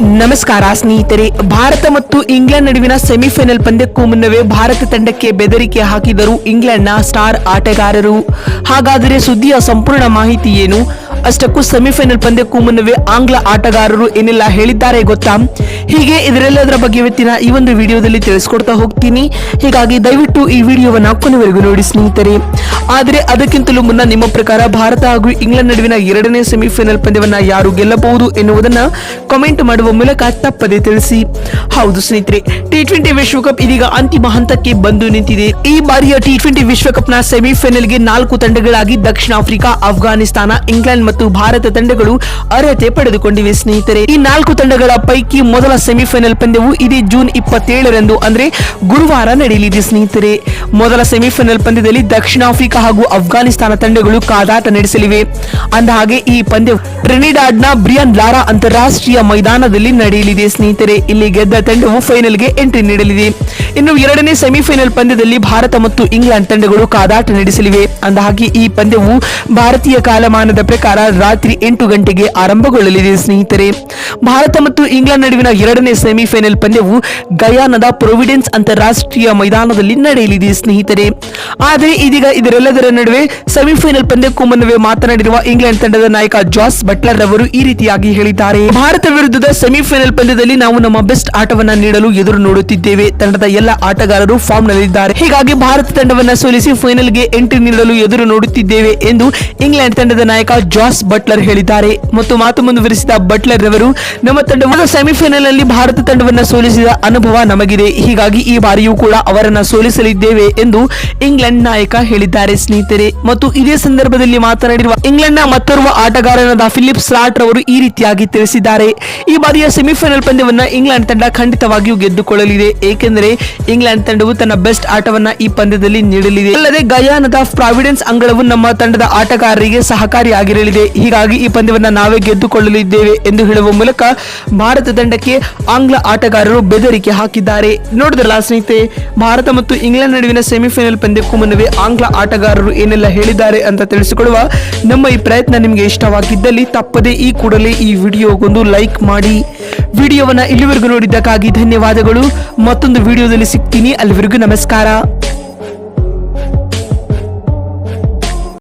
ನಮಸ್ಕಾರ ಸ್ನೇಹಿತರೆ, ಭಾರತ ಮತ್ತು ಇಂಗ್ಲೆಂಡ್ ನಡುವಿನ ಸೆಮಿಫೈನಲ್ ಪಂದ್ಯಕ್ಕೂ ಮುನ್ನವೇ ಭಾರತ ತಂಡಕ್ಕೆ ಬೆದರಿಕೆ ಹಾಕಿದರು ಇಂಗ್ಲೆಂಡ್ನ ಸ್ಟಾರ್ ಆಟಗಾರರು. ಹಾಗಾದರೆ ಸುದ್ದಿಯ ಸಂಪೂರ್ಣ ಮಾಹಿತಿ ಏನು? ಅಷ್ಟಕ್ಕೂ ಸೆಮಿಫೈನಲ್ ಪಂದ್ಯಕ್ಕೂ ಮುನ್ನವೇ ಆಂಗ್ಲ ಆಟಗಾರರು ಏನೆಲ್ಲ ಹೇಳಿದ್ದಾರೆ ಗೊತ್ತಾ? ಹೀಗೆ ಇದರೆಲ್ಲದರ ಬಗ್ಗೆ ಇವತ್ತಿನ ಈ ಒಂದು ವಿಡಿಯೋದಲ್ಲಿ ತಿಳಿಸ್ಕೊಡ್ತಾ ಹೋಗ್ತೀನಿ. ಹೀಗಾಗಿ ದಯವಿಟ್ಟು ಈ ವಿಡಿಯೋವನ್ನ ಕೊನೆವರೆಗೂ ನೋಡಿ ಸ್ನೇಹಿತರೆ. ಆದರೆ ಅದಕ್ಕಿಂತಲೂ ಮುನ್ನ ನಿಮ್ಮ ಪ್ರಕಾರ ಭಾರತ ಹಾಗೂ ಇಂಗ್ಲೆಂಡ್ ನಡುವಿನ ಎರಡನೇ ಸೆಮಿಫೈನಲ್ ಪಂದ್ಯವನ್ನ ಯಾರು ಗೆಲ್ಲಬಹುದು ಎನ್ನುವುದನ್ನ ಕಾಮೆಂಟ್ ಮಾಡುವ ಮೂಲಕ ತಪ್ಪದೆ ತಿಳಿಸಿ. ಹೌದು ಸ್ನೇಹಿತರೆ ಟಿ ಟ್ವೆಂಟಿ ವಿಶ್ವಕಪ್ ಇದೀಗ ಅಂತಿಮ ಹಂತಕ್ಕೆ ಬಂದು ನಿಂತಿದೆ. ಈ ಬಾರಿಯ ಟಿ ಟ್ವೆಂಟಿ ವಿಶ್ವಕಪ್ನ ಸೆಮಿಫೈನಲ್ಗೆ ನಾಲ್ಕು ತಂಡಗಳಾಗಿ ದಕ್ಷಿಣ ಆಫ್ರಿಕಾ ಅಫ್ಘಾನಿಸ್ತಾನ ಇಂಗ್ಲೆಂಡ್ ಮತ್ತು ಭಾರತ ತಂಡಗಳು ಅರ್ಹತೆ ಪಡೆದುಕೊಂಡಿವೆ, ಸ್ನೇಹಿತರೆ. ಈ ನಾಲ್ಕು ತಂಡಗಳ ಪೈಕಿ ಮೊದಲ ಸೆಮಿಫೈನಲ್ ಪಂದ್ಯವು ಇದೇ ಜೂನ್ ಇಪ್ಪತ್ತೇಳರಂದು, ಅಂದ್ರೆ ಗುರುವಾರ ನಡೆಯಲಿದೆ, ಸ್ನೇಹಿತರೆ. ಮೊದಲ ಸೆಮಿಫೈನಲ್ ಪಂದ್ಯದಲ್ಲಿ ದಕ್ಷಿಣ ಆಫ್ರಿಕಾ ಹಾಗೂ ಅಫ್ಘಾನಿಸ್ತಾನ ತಂಡಗಳು ಕಾದಾಟ ನಡೆಸಲಿವೆ. ಅಂದ ಹಾಗೆ ಈ ಪಂದ್ಯವು ಟ್ರಿನಿಡಾಡ್ನ ಬ್ರಿಯನ್ ಲಾರಾ ಅಂತಾರಾಷ್ಟ್ರೀಯ ಮೈದಾನದಲ್ಲಿ ನಡೆಯಲಿದೆ, ಸ್ನೇಹಿತರೆ. ಇಲ್ಲಿ ಗೆದ್ದ ತಂಡವು ಫೈನಲ್ಗೆ ಎಂಟ್ರಿ ನೀಡಲಿದೆ. ಇನ್ನು ಎರಡನೇ ಸೆಮಿಫೈನಲ್ ಪಂದ್ಯದಲ್ಲಿ ಭಾರತ ಮತ್ತು ಇಂಗ್ಲೆಂಡ್ ತಂಡಗಳು ಕಾದಾಟ ನಡೆಸಲಿವೆ. ಅಂದಹಾಗೆ, ಈ ಪಂದ್ಯವು ಭಾರತೀಯ ಕಾಲಮಾನದ ಪ್ರಕಾರ ರಾತ್ರಿ ಎಂಟು ಗಂಟೆಗೆ ಆರಂಭಗೊಳ್ಳಲಿದೆ, ಸ್ನೇಹಿತರೆ. ಭಾರತ ಮತ್ತು ಇಂಗ್ಲೆಂಡ್ ನಡುವಿನ ಎರಡನೇ ಸೆಮಿಫೈನಲ್ ಪಂದ್ಯವು ಗಯಾನದ ಪ್ರೊವಿಡೆನ್ಸ್ ಅಂತಾರಾಷ್ಟ್ರೀಯ ಮೈದಾನದಲ್ಲಿ ನಡೆಯಲಿದೆ, ಸ್ನೇಹಿತರೆ. ಆದರೆ ಇದೀಗ ಇದರೆಲ್ಲದರ ನಡುವೆ ಸೆಮಿಫೈನಲ್ ಪಂದ್ಯಕ್ಕೂ ಮುನ್ನವೇ ಮಾತನಾಡಿರುವ ಇಂಗ್ಲೆಂಡ್ ತಂಡದ ನಾಯಕ ಜಾಸ್ ಬಟ್ಲರ್ ಅವರು ಈ ರೀತಿಯಾಗಿ ಹೇಳಿದ್ದಾರೆ. ಭಾರತ ವಿರುದ್ಧದ ಸೆಮಿಫೈನಲ್ ಪಂದ್ಯದಲ್ಲಿ ನಾವು ನಮ್ಮ ಬೆಸ್ಟ್ ಆಟವನ್ನ ನೀಡಲು ಎದುರು ನೋಡುತ್ತಿದ್ದೇವೆ. ತಂಡದ ಎಲ್ಲ ಆಟಗಾರರು ಫಾರ್ಮ್ ನಲ್ಲಿದ್ದಾರೆ ಹೀಗಾಗಿ ಭಾರತ ತಂಡವನ್ನ ಸೋಲಿಸಿ ಫೈನಲ್ಗೆ ಎಂಟ್ರಿ ನೀಡಲು ಎದುರು ನೋಡುತ್ತಿದ್ದೇವೆ ಎಂದು ಇಂಗ್ಲೆಂಡ್ ತಂಡದ ನಾಯಕ ಜಾಸ್ ಬಟ್ಲರ್ ಹೇಳಿದ್ದಾರೆ. ಮತ್ತು ಮಾತು ಮುಂದುವರಿಸಿದ ಬಟ್ಲರ್ ರವರು, ನಮ್ಮ ತಂಡವನ್ನು ಸೆಮಿಫೈನಲ್ನಲ್ಲಿ ಭಾರತ ತಂಡವನ್ನು ಸೋಲಿಸಿದ ಅನುಭವ ನಮಗಿದೆ. ಹೀಗಾಗಿ ಈ ಬಾರಿಯೂ ಕೂಡ ಅವರನ್ನ ಸೋಲಿಸಲಿದ್ದೇವೆ ಎಂದು ಇಂಗ್ಲೆಂಡ್ ನಾಯಕ ಹೇಳಿದ್ದಾರೆ ಸ್ನೇಹಿತರೆ. ಮತ್ತು ಇದೇ ಸಂದರ್ಭದಲ್ಲಿ ಮಾತನಾಡಿರುವ ಇಂಗ್ಲೆಂಡ್ನ ಮತ್ತೊರ್ವ ಆಟಗಾರನಾದ ಫಿಲಿಪ್ ಸ್ಲಾಟ್ ರವರು ಈ ರೀತಿಯಾಗಿ ತಿಳಿಸಿದ್ದಾರೆ. ಈ ಬಾರಿಯ ಸೆಮಿಫೈನಲ್ ಪಂದ್ಯವನ್ನು ಇಂಗ್ಲೆಂಡ್ ತಂಡ ಖಂಡಿತವಾಗಿಯೂ ಗೆದ್ದುಕೊಳ್ಳಲಿದೆ. ಏಕೆಂದರೆ ಇಂಗ್ಲೆಂಡ್ ತಂಡವು ತನ್ನ ಬೆಸ್ಟ್ ಆಟವನ್ನ ಈ ಪಂದ್ಯದಲ್ಲಿ ನೀಡಲಿದೆ. ಅಲ್ಲದೆ ಗಯಾನದ ಪ್ರಾವಿಡೆನ್ಸ್ ಅಂಗಳವು ನಮ್ಮ ತಂಡದ ಆಟಗಾರರಿಗೆ ಸಹಕಾರಿಯಾಗಿರಲಿದೆ. ಹೀಗಾಗಿ ಈ ಪಂದ್ಯವನ್ನು ನಾವೇ ಗೆದ್ದುಕೊಳ್ಳಲಿದ್ದೇವೆ ಎಂದು ಹೇಳುವ ಮೂಲಕ ಭಾರತ ತಂಡಕ್ಕೆ ಆಂಗ್ಲ ಆಟಗಾರರು ಬೆದರಿಕೆ ಹಾಕಿದ್ದಾರೆ. ನೋಡಿದ್ರಲ್ಲ ಸ್ನೇಹಿತರೆ, ಭಾರತ ಮತ್ತು ಇಂಗ್ಲೆಂಡ್ ನಡುವಿನ ಸೆಮಿಫೈನಲ್ ಪಂದ್ಯಕ್ಕೂ ಮುನ್ನವೇ ಆಂಗ್ಲ ಆಟಗಾರರು ಏನೆಲ್ಲ ಹೇಳಿದ್ದಾರೆ ಅಂತ ತಿಳಿಸಿಕೊಳ್ಳುವ ನಮ್ಮ ಈ ಪ್ರಯತ್ನ ನಿಮಗೆ ಇಷ್ಟವಾಗಿದ್ದಲ್ಲಿ ತಪ್ಪದೇ ಈ ಕೂಡಲೇ ಈ ವಿಡಿಯೋಗೊಂದು ಲೈಕ್ ಮಾಡಿ. ವಿಡಿಯೋವನ್ನು ಇಲ್ಲಿವರೆಗೂ ನೋಡಿದ್ದಕ್ಕಾಗಿ ಧನ್ಯವಾದಗಳು. ಮತ್ತೊಂದು ವಿಡಿಯೋದಲ್ಲಿ ಸಿಗ್ತೀನಿ. ಅಲ್ಲಿವರೆಗೂ ನಮಸ್ಕಾರ.